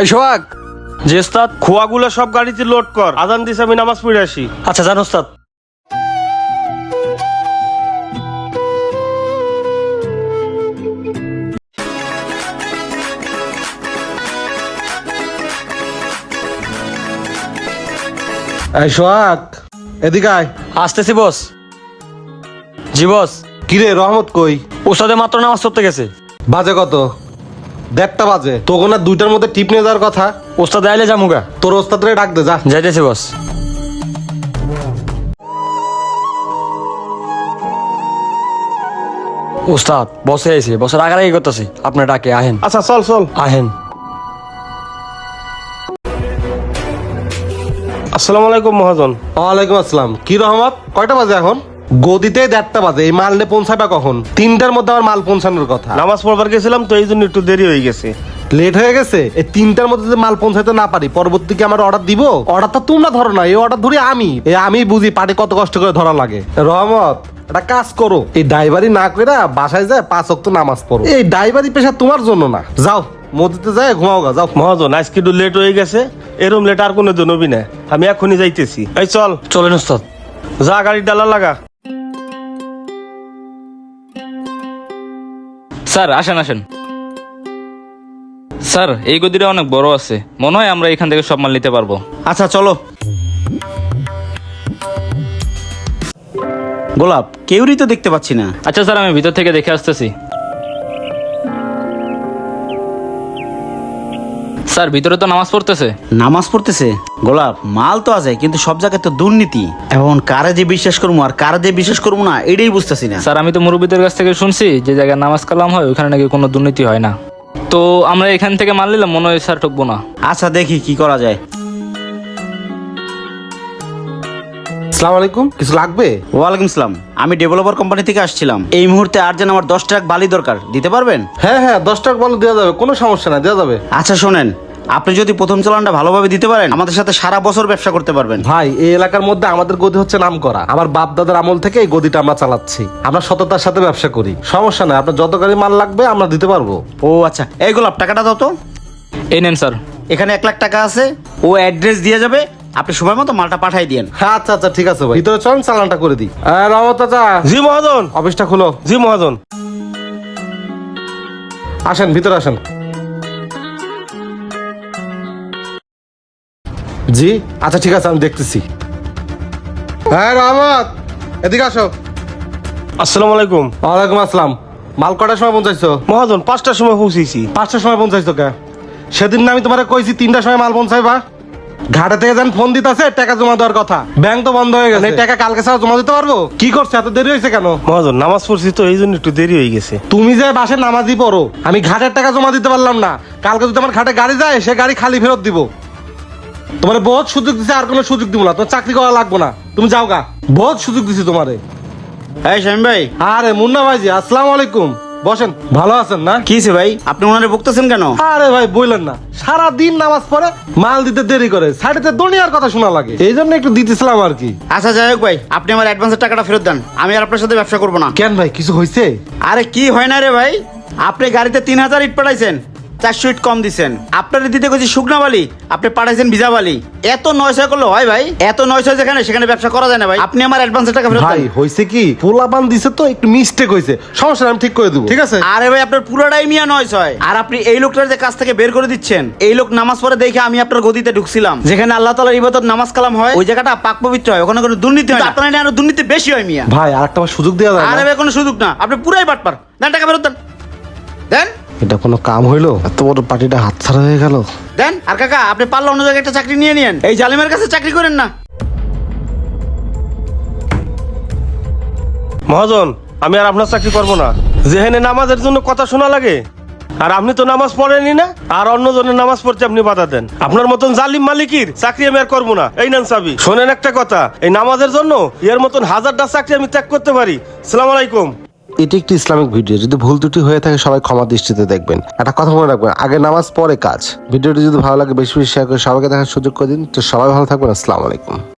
এই সোহাগ। যে ওস্তাদ। খোয়াগুলো সব গাড়িতে লোড কর। আজান দিছে আমি নামাজ পড়ে আসি। আচ্ছা জান ওস্তাদ। এই সোহাগ এদিকে আয়। আসতেছি বস। জি বস। কিরে রহমত কই? ওস্তাদে মাত্র নামাজ পড়তে গেছে। বাজে কত? দেড়টা বাজে। তোকে না দুইটার মধ্যে টিপ নিয়ে যাওয়ার কথা। ওস্তাদ আইলে যামুগা তোর ওস্তাদরে ডাক দে যা। যাইতেছি বস। ওস্তাদ বসে আইছে। বসের আগারাই করতেছি। আপনার ডাকে আহেন। আচ্ছা চল চল। আহেন। আসসালামু আলাইকুম মহাজন। ওয়ালাইকুম আসসালাম। কি রহমত? কয়টা বাজে এখন? গদিতে দেড়টা বাজে এই মাল নিয়ে পৌঁছাবে কখন? তিনটার মধ্যে আমার মাল পৌঁছানোর কথা। নামাজ পড়বার গেছিলাম তো এই জন্য একটু দেরি হয়ে গেছে। লেট হয়ে গেছে? এই তিনটার মধ্যে যদি মাল পৌঁছাতে না পারি পরবর্তী কি আমার অর্ডার দিব? অর্ডার তো তোমরা ধরো না এই অর্ডার ধরি আমি। এই আমি বুঝি পাটি কত কষ্ট করে ধরা লাগে। রহমত একটা কাজ করো। এই ড্রাইভারি না করে বাসায় যায় পাঁচ অক্ত নামাজ পড়ো। এই ড্রাইভারি পেশা তোমার জন্য না। যাও মসজিদে যায় ঘুমাও গা যাও। মহাজন আজকে একটু লেট হয়ে গেছে। এরম লেট আর কোনো হবি না। আমি এখনই যাইতেছি। এই চল। চলেন ওস্তাদ যা গাড়ির ডালা লাগা। স্যার আসেন আসেন। স্যার এই গদিটা অনেক বড় আছে। মনে হয় আমরা এখান থেকে সব মাল নিতে পারব। আচ্ছা চলো। গোলাপ কেউরই তো দেখতে পাচ্ছি না। আচ্ছা স্যার আমি ভিতর থেকে দেখে আসতেছি। স্যার ভিতরে তো নামাজ পড়তেছে। নামাজ পড়তেছে? গোলাপ মাল তো আছে কিন্তু সব জায়গায় তো দুর্নীতি। এখন কারে যে বিশ্বাস করব আর কারে যে বিশ্বাস করব না এটাই বুঝতেছি না। স্যার আমি তো মুরব্বীদের কাছ থেকে শুনছি যে জায়গায় নামাজ কালাম হয় ওখানে নাকি কোনো দুর্নীতি হয় না। তো আমরা এখান থেকে মাল নিলাম মনে হয় স্যার ঠকবো না। আচ্ছা দেখি কি করা যায়। আসসালামু আলাইকুম কিছু লাগবে? ওয়ালাইকুম সালাম। আমি ডেভেলপার কোম্পানি থেকে আসছিলাম। এই মুহূর্তে আর্জেন্ট আমার দশ ট্রাক বালি দরকার দিতে পারবেন? হ্যাঁ হ্যাঁ দশ টাকা বলে দেওয়া যাবে কোনো সমস্যা না দেওয়া যাবে। আচ্ছা শোনেন আপনি যদি প্রথম চালানটা ভালোভাবে দিতে পারেন আমাদের সাথে সারা বছর ব্যবসা করতে পারবেন। ভাই এই এলাকার মধ্যে আমাদের গদি হচ্ছে নাম করা আমার বাপ দাদার আমল থেকে এই গদিটা আমরা চালাচ্ছি। আমরা সততার সাথে ব্যবসা করি। সমস্যা নাই আপনার যত গাড়ি মাল লাগবে আমরা দিতে পারব। ও আচ্ছা এই গোলাপ টাকাটা দাও তো। এই নেন স্যার। এখানে এক লাখ টাকা আছে ও অ্যাড্রেস দিয়ে যাবে আপনি সময় মতো মালটা পাঠাই দিয়েন। হ্যাঁ আচ্ছা আচ্ছা ঠিক আছে ভাই। ভিতরে চলেন চালানটা করে দিই। রহমত চাচা। জি মহাজন। অফিসটা খুলো। জি মহাজন। আসেন ভিতরে আসেন। জি? আচ্ছা ঠিক আছে আমি দেখতেছি। হ্যাঁ রহমত এদিকে আসো। আসসালামু আলাইকুম। ওয়ালাইকুম আসসালাম। মাল কটার সময় পৌঁছাইছো? মহাজন পাঁচটার সময় পৌঁছেছি। পাঁচটার সময় পৌঁছাইছো কে? সেদিন না আমি তোমারে কইছি তিনটার সময় মাল পৌঁছাইবা। ঘাটে থেকে যান ফোন দিতেছে টাকা জমা দেওয়ার কথা। ব্যাংক তো বন্ধ হয়ে গেছে। টাকা কালকে ছাড়া জমা দিতে পারব? কি করছে এত দেরি হয়েছে কেন? মহাজন নামাজ পড়ছি তো এই জন্য একটু দেরি হয়ে গেছে। তুমি যে বাসে নামাজি পড়ো আমি ঘাটের টাকা জমা দিতে পারলাম না। কালকে যদি আমার ঘাটে গাড়ি যায় সে গাড়ি খালি ফেরত দিব। তোমার বহুত সুযোগ দিছে আর কোনো সুযোগ দিব না। তোমার চাকরি করা লাগবে না। তুমি যাও গা। বহুত সুযোগ দিছি তোমারে। হ্যাঁ শামিম ভাই। আরে মুন্না ভাইজি আসসালামু আলাইকুম। বসেন। ভালো আছেন না? কি হয়েছে ভাই? আপনি ওনারে বকতেছেন কেন? আরে ভাই বললেন না। সারা দিন নামাজ পড়ে মাল দিতে দেরি করে। সাইডেতে দুনিয়ার কথা শোনা লাগে। এই জন্য একটু দিতেছিলাম আর কি। আচ্ছা যাই হোক ভাই আপনি আমার অ্যাডভান্সের টাকাটা ফেরত দেন। আমি আর আপনার সাথে ব্যবসা করব না। কেন ভাই কিছু হয়েছে আরে কি হয় না রে ভাই? আপনি গাড়িতে তিন হাজার ইট পাঠাইছেন। চারশো ইট কম দিছেন। আপনার দিতে গেছি শুকনা বালি আপনি পাঠাইছেন ভিজা বালি। এত নয় ছয় করলে হয় ভাই এত নয় ছয় যেখানে সেখানে ব্যবসা করা যায় না ভাই। আপনি আমার অ্যাডভান্সের টাকা ফেরত ভাই দেন। হয়েছে কি পোলাপান দিছে তো একটু মিস্টেক হয়েছে সমস্যা নাই, আমি ঠিক করে দেবো। ঠিক আছে। আরে ভাই আপনার পুরোটাই মিয়া নয় ছয় আর আপনি এই লোকটার যে কাছ থেকে বের করে দিচ্ছেন এই লোক নামাজ পড়ে দেখে আমি আপনার গদিতে ঢুকছিলাম। যেখানে আল্লাহ তালার ইবাদত নামাজ কালাম হয় ওই জায়গাটা পাক পবিত্র হয় ওখানে কোনো দুর্নীতি হয় না। আপনার এখানে আরও দুর্নীতি বেশি হয় মিয়া। ভাই আর একটা সুযোগ দেওয়া যায় আরে না ভাই কোনো সুযোগ না। আপনি পুরাই বাটপার। দেন টাকা ফেরত দেন। এটা কোনো কাম হইল? এত বড় পার্টিটা হাতছাড়া হয়ে গেল। দেন আর কাকা আপনি পারলে অন্য জায়গায় একটা চাকরি নিয়ে নিয়েন। এই জালিমের কাছে চাকরি করেন না। মহাজন আমি আর আপনার চাকরি করব না। যেখানে নামাজের জন্য কথা শোনা লাগে আর আপনি তো নামাজ পড়েনি না আর অন্যজনের নামাজ পড়তে আপনি বাধা দেন। আপনার মতন জালিম মালিকির চাকরি আমি আর করব না। এই নান সাবি শোনেন একটা কথা এই নামাজের জন্য এর মতন হাজারটা চাকরি আমি ত্যাগ করতে পারি। সালাম আলাইকুম। এটি একটি ইসলামিক ভিডিও। যদি ভুল ত্রুটি হয়ে থাকে, সবাই ক্ষমা দৃষ্টিতে দেখবেন। একটা কথা মনে রাখবেন, আগে নামাজ, পরে কাজ। ভিডিওটি যদি ভালো লাগে, বেশি বেশি শেয়ার করে সবাইকে দেখার সুযোগ করে দিন। তো সবাই ভালো থাকবেন, আসসালামু আলাইকুম।